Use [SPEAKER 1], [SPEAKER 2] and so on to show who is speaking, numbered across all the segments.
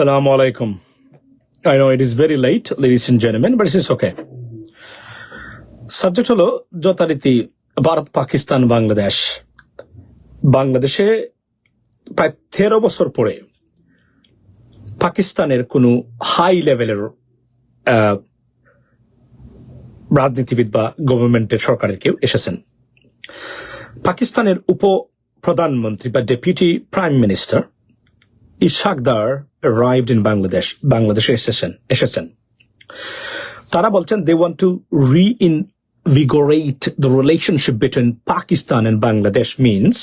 [SPEAKER 1] Assalamu alaikum. I know it is very late, ladies and gentlemen, but it is okay. Subject হলো যথারীতি ভারত পাকিস্তান বাংলাদেশ বাংলাদেশে প্রায় তেরো বছর পরে পাকিস্তানের কোনো হাই লেভেলের রাজনীতিবিদ বা গভর্নমেন্টের সরকারের কেউ এসেছেন পাকিস্তানের উপ প্রধানমন্ত্রী বা deputy prime minister Ishaq Dar arrived in Bangladesh বাংলাদেশে এসেছেন এসেছেন তারা বলছেন they want to রিইনভিগোরেট the relationship between Pakistan and Bangladesh means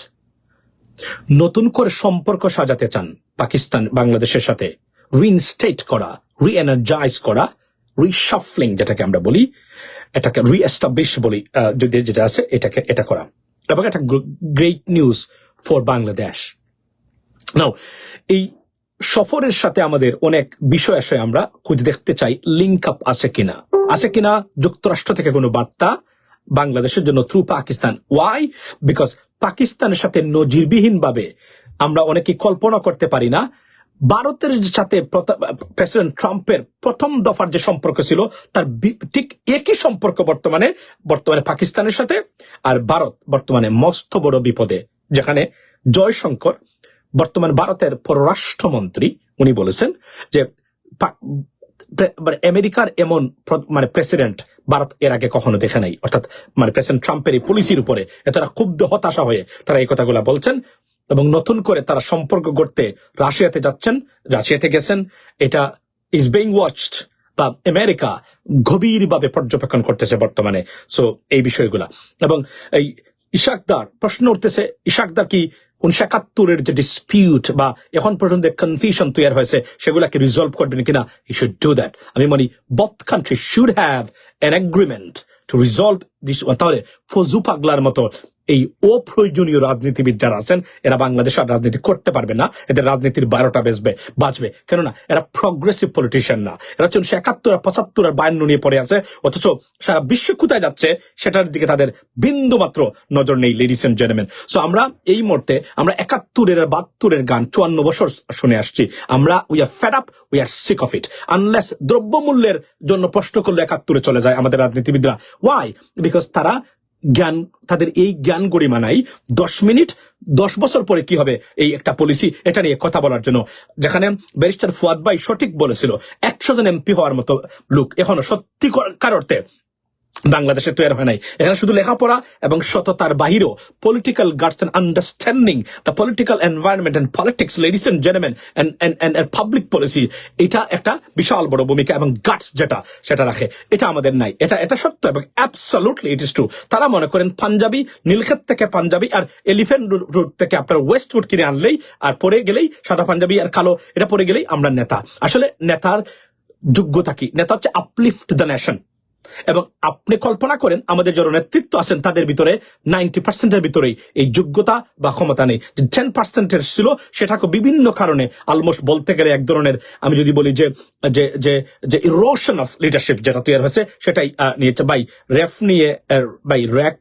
[SPEAKER 1] নতুন করে সম্পর্ক সাজাতে চান পাকিস্তান, বাংলাদেশের সাথে। রিইনস্টেট করা রিএনার্জাইজ করা রিশাফলিং যেটাকে আমরা বলি, এটাকে রিএস্টাবলিশ বলি যদি যেটা আছে, এটাকে, এটা করা। এবং একটা great news for Bangladesh now এই সফরের সাথে আমাদের অনেক বিষয় আসে আমরা খুঁজে দেখতে চাই লিঙ্ক আপ আছে কিনা। আছে কিনা যুক্তরাষ্ট্র থেকে কোনো বার্তা? বাংলাদেশের জন্য থ্রু পাকিস্তান ওয়াই বিকজ পাকিস্তানের সাথে নজিরবিহীন ভাবে আমরা অনেকে কল্পনা করতে পারি না। ভারতের সাথে প্রেসিডেন্ট ট্রাম্পের প্রথম দফার যে সম্পর্ক ছিল, তার ঠিক একই সম্পর্ক বর্তমানে বর্তমানে পাকিস্তানের সাথে আর ভারত বর্তমানে মস্ত বড় বিপদে, যেখানে জয়শঙ্কর বর্তমান ভারতের পররাষ্ট্রমন্ত্রী, উনি বলেছেন যে মানে আমেরিকার এমন মানে প্রেসিডেন্ট ভারত এর আগে কখনো দেখে নাই। অর্থাৎ মানে প্রেসিডেন্ট ট্রাম্পের এই পলিসির উপরে এতটা ক্ষুব্ধ, হতাশা হয়ে তারা এই কথাগুলো বলছেন এবং নতুন করে তারা সম্পর্ক গড়তে রাশিয়াতে যাচ্ছেন, রাশিয়াতে গেছেন। এটা ইজ বেইং ওয়াচড বা আমেরিকা গভীরভাবে পর্যবেক্ষণ করতেছে বর্তমানে। সো এই বিষয়গুলা। এবং এই ইশাকদার, প্রশ্ন উঠতেছে, ইশাকদার কি উনিশশো একাত্তরের যে ডিসপিউট বা এখন পর্যন্ত কনফিউশন তৈরি হয়েছে, সেগুলাকে রিজলভ করবেন কিনা ই শুড ডু দ্যাট আমি মানে both country should have an agreement to resolve this তাহলে ফজু পাগলার মতো এই অপ্রয়োজনীয় রাজনীতিবিদ যারা আছেন, এরা বাংলাদেশে আর রাজনীতি করতে পারবে না। এদের রাজনীতির বারোটা বেসবে বাঁচবে কেননা, এরা প্রগ্রেসিভ পলিটিশিয়ান না। এরা হচ্ছে উনিশশো একাত্তর আর পঁচাত্তর আর বায়ান্ন নিয়ে পড়ে আছে, অথচ সারা বিশ্ব কোথায় যাচ্ছে, সেটার দিকে তাদের বিন্দু মাত্র নজর নেই লেডিস এন্ড জেন্টলম্যান সো আমরা এই মুহূর্তে, আমরা একাত্তরের আর বাহাত্তরের গান চুয়ান্ন বছর শুনে আসছি। আমরা we are fed up we are sick of it unless দ্রব্যমূল্যের জন্য প্রশ্ন করলে একাত্তরে চলে যায় আমাদের রাজনীতিবিদরা। ওয়াই বিকজ তারা জ্ঞান, তাদের এই জ্ঞান গরিমানাই দশ মিনিট, দশ বছর পরে কি হবে এই একটা পলিসি এটা নিয়ে কথা বলার জন্য। যেখানে ব্যারিস্টার ফুয়াদ ভাই সঠিক বলেছিল, একশো জন এমপি হওয়ার মতো লোক এখনও সত্যি কার অর্থে? বাংলাদেশে তৈরি হয় নাই। এখানে শুধু লেখাপড়া এবং সততার বাহিরেও political guards and understanding the political environment and politics ladies and gentleman and public policy এটা একটা বিশাল বড় ভূমিকা এবং গার্ডস যেটা, সেটা রাখে। এটা আমাদের নাই। এটা এটা সত্য এবং অ্যাবসলুটলি ইট ইস ট্রু তারা মনে করেন পাঞ্জাবি, নীলক্ষেত থেকে পাঞ্জাবি আর এলিফেন্ট রুট থেকে আপনার ওয়েস্ট রুট কিনে আনলেই আর পরে গেলেই সাদা পাঞ্জাবি আর কালো, এটা পরে গেলেই আমরা নেতা। আসলে নেতার যোগ্যতা কি? নেতা হচ্ছে আপলিফট দ্য নেশন এবং আপনি কল্পনা করেন আমাদের যারা নেতৃত্ব আছেন, তাদের ভিতরে নাইনটি পার্সেন্টের ভিতরেই এই যোগ্যতা বা ক্ষমতা নেই। টেন পার্সেন্টের ছিল, সেটাকে বিভিন্ন কারণে অলমোস্ট বলতে গেলে এক ধরনের আমি যদি বলি যে যে যে যে ইরোশন অফ লিডারশিপ যেটা তৈরি হয়েছে, সেটাই নিয়েছে বাই রেফ নিয়ে বাই র্যাক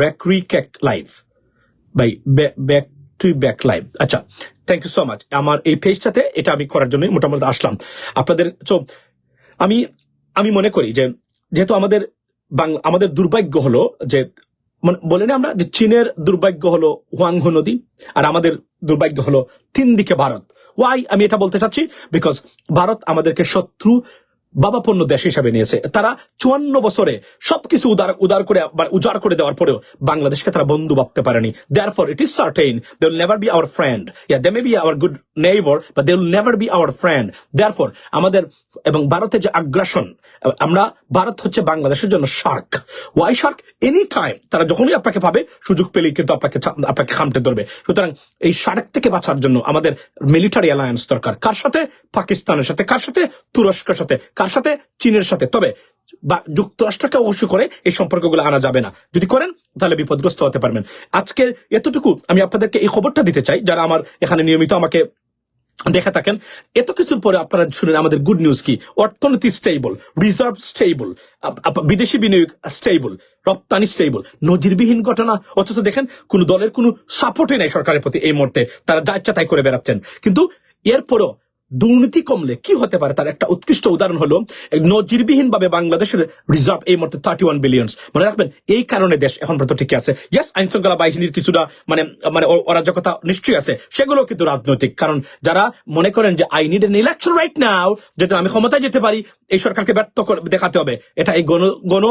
[SPEAKER 1] র্যাক রিক্যাক live by back to back live আচ্ছা থ্যাংক ইউ সো মাচ আমার এই পেজটাতে এটা আমি করার জন্য মোটামুটি আসলাম। আপনাদের তো আমি আমি মনে করি যে, যেহেতু আমাদের আমাদের দুর্ভাগ্য হলো যে বলে না আমরা, যে চীনের দুর্ভাগ্য হলো হুয়াংহ নদী, আর আমাদের দুর্ভাগ্য হলো তিন দিকে ভারত। ওয়াই আমি এটা বলতে চাচ্ছি? বিকজ ভারত আমাদেরকে শত্রু বাবাপন্ন দেশ হিসাবে নিয়েছে। তারা চুয়ান্ন বছরে সবকিছু উদার উদার করে উজাড় করে দেওয়ার পরেও বাংলাদেশকে তারা বন্ধু ভাবতে পারেনি। Therefore it is certain they will never be our friend yeah they may be our good neighbour but they will never be our friend therefore আমাদের এবং ভারতের যে আগ্রাসন আমরা ভারত হচ্ছে বাংলাদেশের জন্য shark why shark any time তারা যখনই আপনাকে পাবে সুযোগ পেলেই কিন্তু আপনাকে আপনাকে খামতে ধরবে। সুতরাং এই শার্ক থেকে বাঁচার জন্য আমাদের মিলিটারি অ্যালায়েন্স দরকার। কার সাথে? পাকিস্তানের সাথে। কার সাথে? তুরস্কের সাথে। কার সাথে? চীনের সাথে। তবে, বা যুক্তরাষ্ট্রকে অবশ্যই করে এই সম্পর্কগুলো আনা যাবে না। যদি করেন, তাহলে বিপদগ্রস্ত হতে পারবেন। আজকে এতটুকু আমি আপনাদেরকে এই খবরটা দিতে চাই, যারা আমার এখানে নিয়মিত আমাকে দেখে থাকেন। এত কিছুর পরে আপনারা শুনেন আমাদের গুড নিউজ কি? অর্থনীতি স্টেবল রিজার্ভ স্টেবল বিদেশি বিনিয়োগ স্টেবল রপ্তানি স্টেবল নজিরবিহীন ঘটনা। অথচ দেখেন, কোন দলের কোনো সাপোর্টই নাই সরকারের প্রতি এই মুহূর্তে। তারা যা ইচ্ছা তাই করে বেড়াচ্ছেন। কিন্তু এরপরও দুর্নীতি কমলে কি হতে পারে? তার একটা উৎকৃষ্ট উদাহরণ হলো নজিরবিহীন ভাবে বাংলাদেশের রিজার্ভ এই মুহূর্তে থার্টি ওয়ান বিলিয়ন মনে রাখবেন, এই কারণে দেশ এখন পর্যন্ত ঠিক আছে। ইয়াস আইন শৃঙ্খলা বাহিনীর কিছুটা মানে মানে অরাজকতা নিশ্চয়ই আছে। সেগুলো কিন্তু রাজনৈতিক। কারণ যারা মনে করেন যে I need an election right now যাতে আমি ক্ষমতায় যেতে পারি, এই সরকারকে ব্যর্থ দেখাতে হবে। এটা এই গণ গণ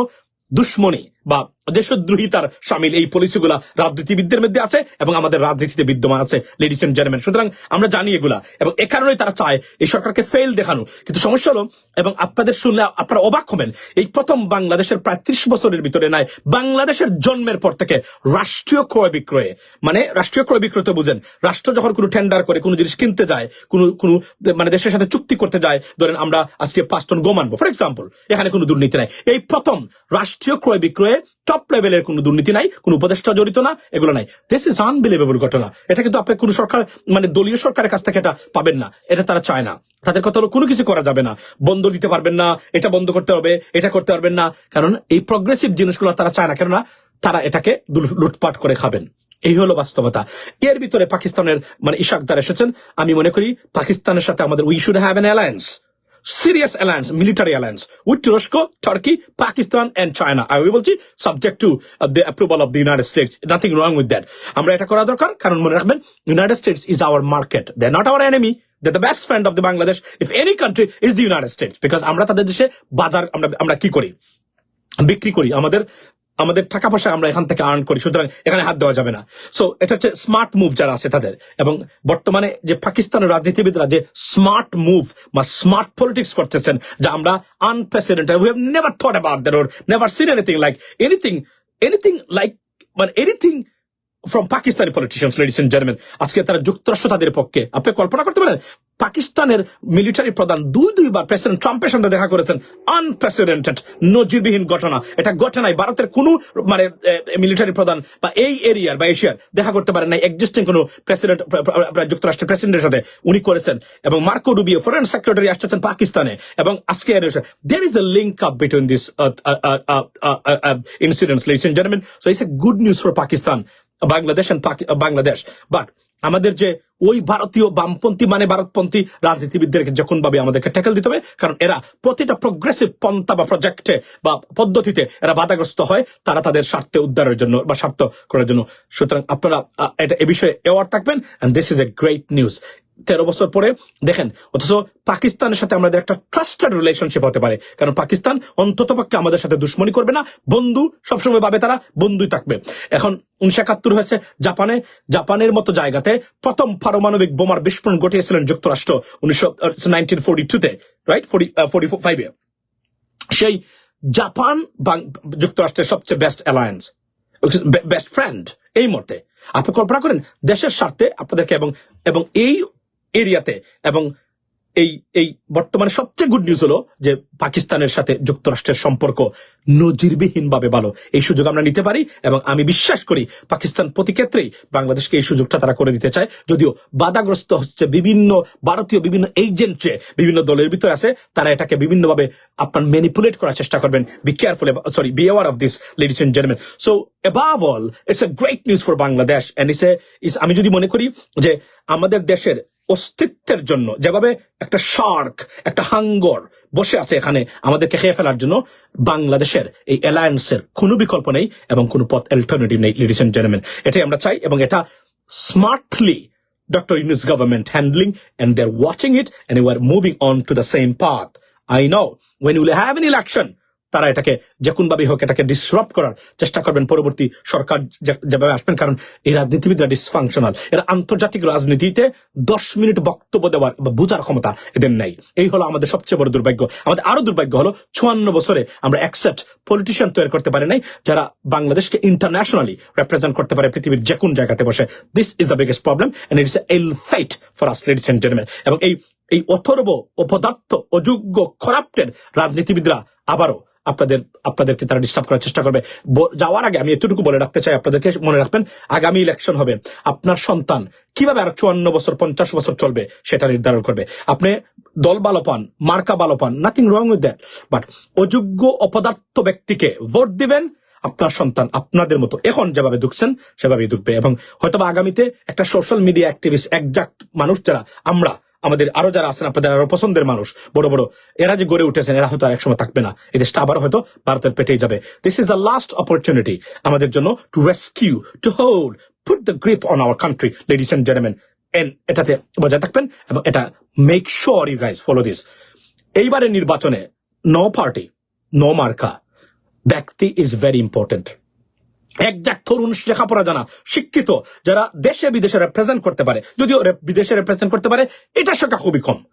[SPEAKER 1] দুশ্মনী। বা দেশদ্রোহিতার সামিল এই পলিসিগুলা রাজনীতিবিদদের মধ্যে আছে এবং আমাদের রাজনীতিতে বিদ্যমান আছে লেডিস এন্ড জেন্টলম্যান সুতরাং আমরা জানি এগুলা এবং এ কারণেই তারা চায় এই সরকারকে ফেল দেখানো। কিন্তু সমস্যা হলো এবং আপনাদের শুনলে আপনারা অবাক হবেন, এই প্রথম বাংলাদেশের প্রায় ত্রিশ বছরের ভিতরে নাই, বাংলাদেশের জন্মের পর থেকে রাষ্ট্রীয় ক্রয় বিক্রয়ে মানে রাষ্ট্রীয় ক্রয় বিক্রয় তো বুঝেন, রাষ্ট্র যখন কোনো টেন্ডার করে, কোনো জিনিস কিনতে যায়, কোনো কোনো মানে দেশের সাথে চুক্তি করতে যায়, ধরেন আমরা আজকে পাঁচ টন গম ফর এক্সাম্পল এখানে কোনো দুর্নীতি নাই। এই প্রথম রাষ্ট্রীয় ক্রয় বিক্রয়ে টপ লেভেলের কোনো দুর্নীতি নাই, কোনো উপদেষ্টা জড়িত না, এগুলো নাই। দিস ইজ আনবিলিভেবল ঘটনা। এটা কিন্তু আপনি কোনো সরকার মানে দলীয় সরকারের কাছ থেকে এটা পাবেন না। এটা তারা চায় না। তাদের কথা হলো কোনো কিছু করা যাবে না। বন্ধ দিতে পারবেন না, এটা বন্ধ করতে হবে, এটা করতে পারবেন না। কারণ এই প্রগ্রেসিভ জিনিসগুলো তারা চায় না। কেননা তারা এটাকে লুটপাট করে খাবেন। এই হলো বাস্তবতা। এর ভিতরে পাকিস্তানের মানে ইশাকদার এসেছেন। আমি মনে করি পাকিস্তানের সাথে আমাদের we should have an alliance serious alliance, military alliance with Turkey, Turkey, Pakistan, and China. Will বলছি to uh, the approval of the United States. Nothing wrong with that. আমরা এটা করা দরকার কারণ মনে রাখবেন United States is our market. They're not our enemy. They're the best friend of the Bangladesh. If any country is the United States, because আমরা তাদের দেশে বাজার আমরা আমরা কি করি বিক্রি করি আমাদের আমাদের টাকা পয়সা আমরা এখান থেকে আর্ন করি, সুতরাং এখানে হাত দেওয়া যাবে না। সো এটা হচ্ছে স্মার্ট মুভ যারা আছে তাদের। এবং বর্তমানে যে পাকিস্তানের রাজনীতিবিদরা যে স্মার্ট মুভ বা স্মার্ট পলিটিক্স করতেছেন, যা আমরা unprecedented we have never thought about that or never seen anything like anything anything like মানে anything from Pakistani politicians ladies and আজকে তারা যুক্তরাষ্ট্র তাদের পক্ষে। আপনি কল্পনা করতে পারেন পাকিস্তানের মিলিটারি প্রধান দুই দুইবার প্রেসিডেন্ট ট্রাম্পের সঙ্গে দেখা করেছেন। আনপ্রেসিডেন্টেড নজিরবিহীন ঘটনা। এটা ঘটনায় ভারতের কোনো মানে মিলিটারি প্রধান বা এই এরিয়ার বা এশিয়ার দেখা করতে পারেন না এক্সিস্টিং কোনো প্রেসিডেন্ট যুক্তরাষ্ট্রের প্রেসিডেন্টের সাথে উনি করেছেন। এবং মার্কো ডুবিও ফরেন সেক্রেটারি আসতেছেন পাকিস্তানে। এবং আজকে there is a link up ladies and gentlemen. So it's a good news for Pakistan, Bangladesh and Pak- uh, Bangladesh. But আমাদের যে ওই ভারতীয় বামপন্থী মানে ভারতপন্থী রাজনীতিবিদদেরকে যখন ভাবে আমাদেরকে ট্যাকেল দিতে হবে, কারণ এরা প্রতিটা প্রগ্রেসিভ পন্থা বা প্রজেক্টে বা পদ্ধতিতে এরা বাধাগ্রস্ত হয়, তারা তাদের স্বার্থে উদ্ধারের জন্য বা স্বার্থ করার জন্য। সুতরাং আপনারা এটা এ বিষয়ে অ্যাওয়ার থাকবেন and this is a great news তেরো বছর পরে, দেখেন, অথচ পাকিস্তানের সাথে আমাদের একটা ট্রাস্টেড রিলেশনশিপ হতে পারে। কারণ পাকিস্তান অন্তত পক্ষে আমাদের সাথে দুশ্মনী করবে না, বন্ধু সবসময় ভাবে তারা বন্ধুই থাকবে। এখন উনিশশো একাত্তর হয়েছে জাপানে, জাপানের মতো জায়গাতে প্রথম পারমাণবিক বোমার বিস্ফোরণ ঘটিয়েছিলেন যুক্তরাষ্ট্র উনিশশো নাইনটিন ফোর্টি টুতে রাইট ফোর্টি ফোর্টি ফাইভে সেই জাপান যুক্তরাষ্ট্রের সবচেয়ে বেস্ট অ্যালায়েন্স বেস্ট ফ্রেন্ড এই মুহূর্তে। আপনি কল্পনা করেন, দেশের স্বার্থে আপনাদেরকে এবং এবং এই এরিয়াতে। এবং এই এই বর্তমানে সবচেয়ে গুড নিউজ হলো যে পাকিস্তানের সাথে যুক্তরাষ্ট্রের সম্পর্ক নজিরবিহীন ভাবে ভালো। এই সুযোগ আমরা নিতে পারি এবং আমি বিশ্বাস করি পাকিস্তান প্রতি ক্ষেত্রেই বাংলাদেশকে এই সুযোগটা তারা করে দিতে চায়। যদিও বাধাগ্রস্ত হচ্ছে বিভিন্ন ভারতীয় বিভিন্ন এজেন্ট এজেন্টে বিভিন্ন দলের ভিতরে আছে, তারা এটাকে বিভিন্নভাবে আপনার ম্যানিপুলেট করার চেষ্টা করবেন। Be careful sorry be aware of this ladies and gentleman so above all it's a great news for Bangladesh it's a is আমি যদি মনে করি যে আমাদের দেশের অস্তিত্বের জন্য যেভাবে একটা শার্ক একটা হাঙ্গর বসে আছে এখানে আমাদেরকে খেয়ে ফেলার জন্য বাংলাদেশের এই অ্যালায়েন্সের কোনো বিকল্প নেই এবং কোনো পথ অল্টারনেটিভ নেই লেডিস এন্ড জেন্টলম্যান এটাই আমরা চাই এবং এটা smartly Dr. Yunus government handling and they're watching it and we are moving on to the same path. I know when you will have an election, তারা এটাকে যে কোনভাবে হোক এটাকে ডিসরাপ্ট করার চেষ্টা করবেন। পরবর্তী সরকার যেভাবে আসবেন, কারণ এই রাজনীতিবিদরা ডিসফাংশনাল এরা আন্তর্জাতিক রাজনীতিতে দশ মিনিট বক্তব্য দেওয়ার বা বোঝার ক্ষমতা এদের নেই। এই হলো আমাদের সবচেয়ে বড় দুর্ভাগ্য। আমাদের আরও দুর্ভাগ্য হলো চুয়ান্ন বছরে আমরা অ্যাকসেপ্ট পলিটিশিয়ান তৈরি করতে পারি নাই, যারা বাংলাদেশকে ইন্টারন্যাশনালি রিপ্রেজেন্ট করতে পারে পৃথিবীর যে কোন জায়গাতে বসে। This is the biggest problem and it's all fight for us ladies and gentleman এবং এই এই অথর্ব অপদার্থ অযোগ্য খরাপ্টের রাজনীতিবিদরা আবারও আপনাদের, আপনাদেরকে তারা ডিস্টার্ব করার চেষ্টা করবে। যাওয়ার আগে আমি এতটুকু বলে রাখতে চাই, আপনাদেরকে মনে রাখবেন, আগামী ইলেকশন হবে। আপনার সন্তান কীভাবে আর চুয়ান্ন বছর, পঞ্চাশ বছর চলবে সেটা নির্ধারণ করবে। আপনি দল ভালো পান, মার্কা ভালো পান nothing wrong with that but অযোগ্য অপদার্থ ব্যক্তিকে ভোট দিবেন, আপনার সন্তান আপনাদের মতো, এখন যেভাবে দুঃখছেন, সেভাবেই দুঃখবে। এবং হয়তোবা আগামীতে একটা সোশ্যাল মিডিয়া অ্যাক্টিভিস্ট একজাক্ট মানুষ যারা, আমরা আমাদের আরও যারা আছেন আপনাদের আরও পছন্দের মানুষ, বড় বড়, এরা যে গড়ে উঠেছেন, এরা হয়তো আর একসময় থাকবে না। এই দেশটা আবার হয়তো ভারতের পেটেই যাবে। This is the last opportunity আমাদের জন্য to rescue to hold put the grip on our country ladies and gentleman এটাতে বজায় থাকবেন এবং এটা make sure you guys follow this এইবারের নির্বাচনে নো পার্টি নো মার্কা ব্যক্তি ইজ ভেরি ইম্পর্টেন্ট একজাক তরুণ লেখাপড়া জানা, শিক্ষিত, যারা দেশে বিদেশে রিপ্রেজেন্ট করতে পারে। যদিও বিদেশে রিপ্রেজেন্ট করতে পারে এটার সংখ্যা খুবই কম।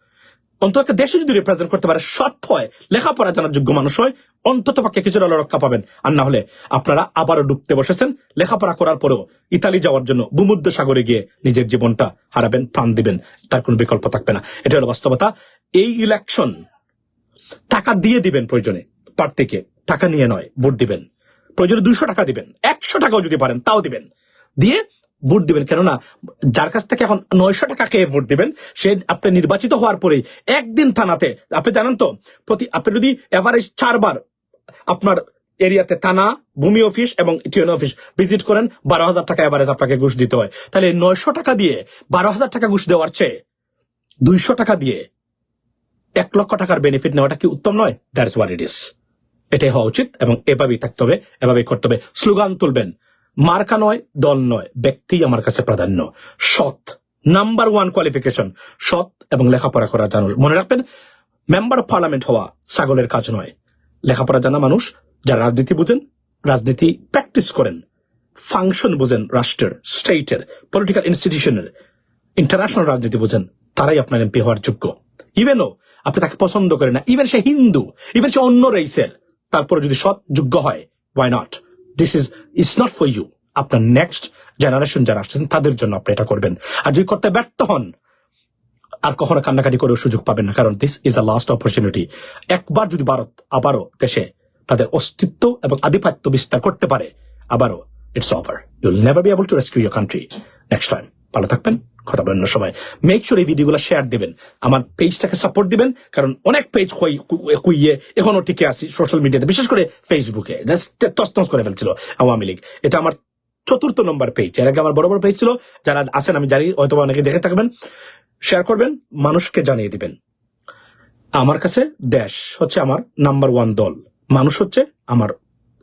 [SPEAKER 1] অন্তত দেশে যদি রিপ্রেজেন্ট করতে পারে, সৎ হয়, লেখাপড়া জানার যোগ্য মানুষ হয়, অন্তত পক্ষে কিছুটা হলেও রক্ষা পাবেন। আর না হলে আপনারা আবারও ডুবতে বসেছেন, লেখাপড়া করার পরেও ইতালি যাওয়ার জন্য ভূমধ্য সাগরে গিয়ে নিজের জীবনটা হারাবেন, প্রাণ দিবেন, তার কোনো বিকল্প থাকবে না। এটা হলো বাস্তবতা। এই ইলেকশন টাকা দিয়ে দিবেন প্রয়োজনে প্রার্থীকে টাকা নিয়ে নয়, ভোট দিবেন। প্রয়োজনে দুইশো টাকা দিবেন। একশো টাকাও যদি পারেন, তাও দিবেন। দিয়ে ভোট দিবেন। কেননা যার কাছ থেকে এখন নয়শো টাকা খেয়ে ভোট দিবেন, সে আপনি নির্বাচিত হওয়ার পরেই একদিন থানাতে, আপনি জানেন তো, প্রতি আপনি যদি এভারেজ চারবার আপনার এরিয়াতে থানা, ভূমি অফিস এবং টিএন অফিস ভিজিট করেন, বারো হাজার টাকা এভারেজ আপনাকে ঘুষ দিতে হয়। তাহলে নয়শো টাকা দিয়ে বারো হাজার টাকা ঘুষ দেওয়ার চেয়ে দুইশো টাকা দিয়ে এক লক্ষ টাকার বেনিফিট নেওয়াটা কি উত্তম নয়? দ্যাটস ওয়াট ইট ইস এটাই হওয়া উচিত এবং এভাবেই থাকতে হবে, এভাবেই করতে হবে। স্লোগান তুলবেন, মার্কা নয়, দল নয়, ব্যক্তি আমার কাছে প্রাধান্য। সৎ, নাম্বার ওয়ান কোয়ালিফিকেশন সৎ এবং লেখাপড়া করা জানুন মনে রাখবেন মেম্বার অফ পার্লামেন্ট হওয়া ছাগলের কাজ নয়। লেখাপড়া জানা মানুষ, যারা রাজনীতি বুঝেন, রাজনীতি প্র্যাকটিস করেন। ফাংশন বুঝেন রাষ্ট্রের স্টেটের পলিটিক্যাল ইনস্টিটিউশনের ইন্টারন্যাশনাল রাজনীতি বুঝেন, তারাই আপনার এমপি হওয়ার যোগ্য। ইভেনও আপনি তাকে পছন্দ করেন না ইভেন সে হিন্দু ইভেন সে অন্য রেসের তারপরে যদি সৎ যোগ্য হয় why not this is it's not for you আপনার নেক্সট জেনারেশন যারা আসছেন, তাদের জন্য আপনি এটা করবেন। আর যদি করতে ব্যর্থ হন, আর কখনো কান্নাকাটি করার সুযোগ পাবেন না, কারণ this is a last opportunity একবার যদি ভারত আবারও দেশে তাদের অস্তিত্ব এবং আধিপত্য বিস্তার করতে পারে, আবারও it's over you'll never be able to rescue your country next time ভালো থাকবেন। কথা বলেন অন্য সময় মেক শিওর এই ভিডিওগুলো শেয়ার দিবেন। আমার পেজটাকে সাপোর্ট দিবেন, কারণ অনেক পেজ কুইয়ে এখনও টিকে আছি সোশ্যাল মিডিয়াতে বিশেষ করে ফেসবুকে তস্তস করে ফেলছিল আওয়ামী লীগ। এটা আমার চতুর্থ নম্বর পেজ এর আগে আমার বড় বড় পেজ ছিল। যারা আছেন, আমি জানি হয়তো অনেকে দেখে থাকবেন। শেয়ার করবেন, মানুষকে জানিয়ে দিবেন। আমার কাছে দেশ হচ্ছে আমার নাম্বার ওয়ান দল। মানুষ হচ্ছে আমার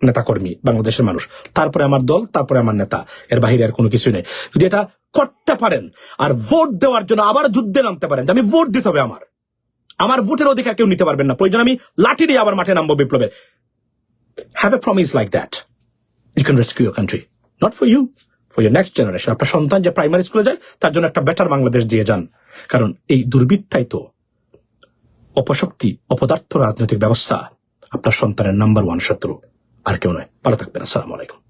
[SPEAKER 1] নেতাকর্মী, বাংলাদেশের মানুষ। তারপরে আমার দল, তারপরে আমার নেতা। এর বাহিরে আর কোনো কিছু নেই। যদি এটা করতে পারেন আর ভোট দেওয়ার জন্য আবার যুদ্ধে নামতে পারেন আমি ভোট দিতে হবে আমার। আমার ভোটের অধিকার কেউ নিতে পারবেন না। প্রয়োজন আমি লাঠি দিয়ে আবার মাঠে নামবো বিপ্লবে। Have a promise like that you can rescue your country not for you for your next generation আপনার সন্তান যে প্রাইমারি স্কুলে যায়, তার জন্য একটা বেটার বাংলাদেশ দিয়ে যান। কারণ এই দুর্বৃত্তাই তো অপশক্তি, অপদার্থ রাজনৈতিক ব্যবস্থা আপনার সন্তানের নাম্বার ওয়ান শত্রু। আর কেউ নয়। ভালো থাকবেন। আসসালামু আলাইকুম।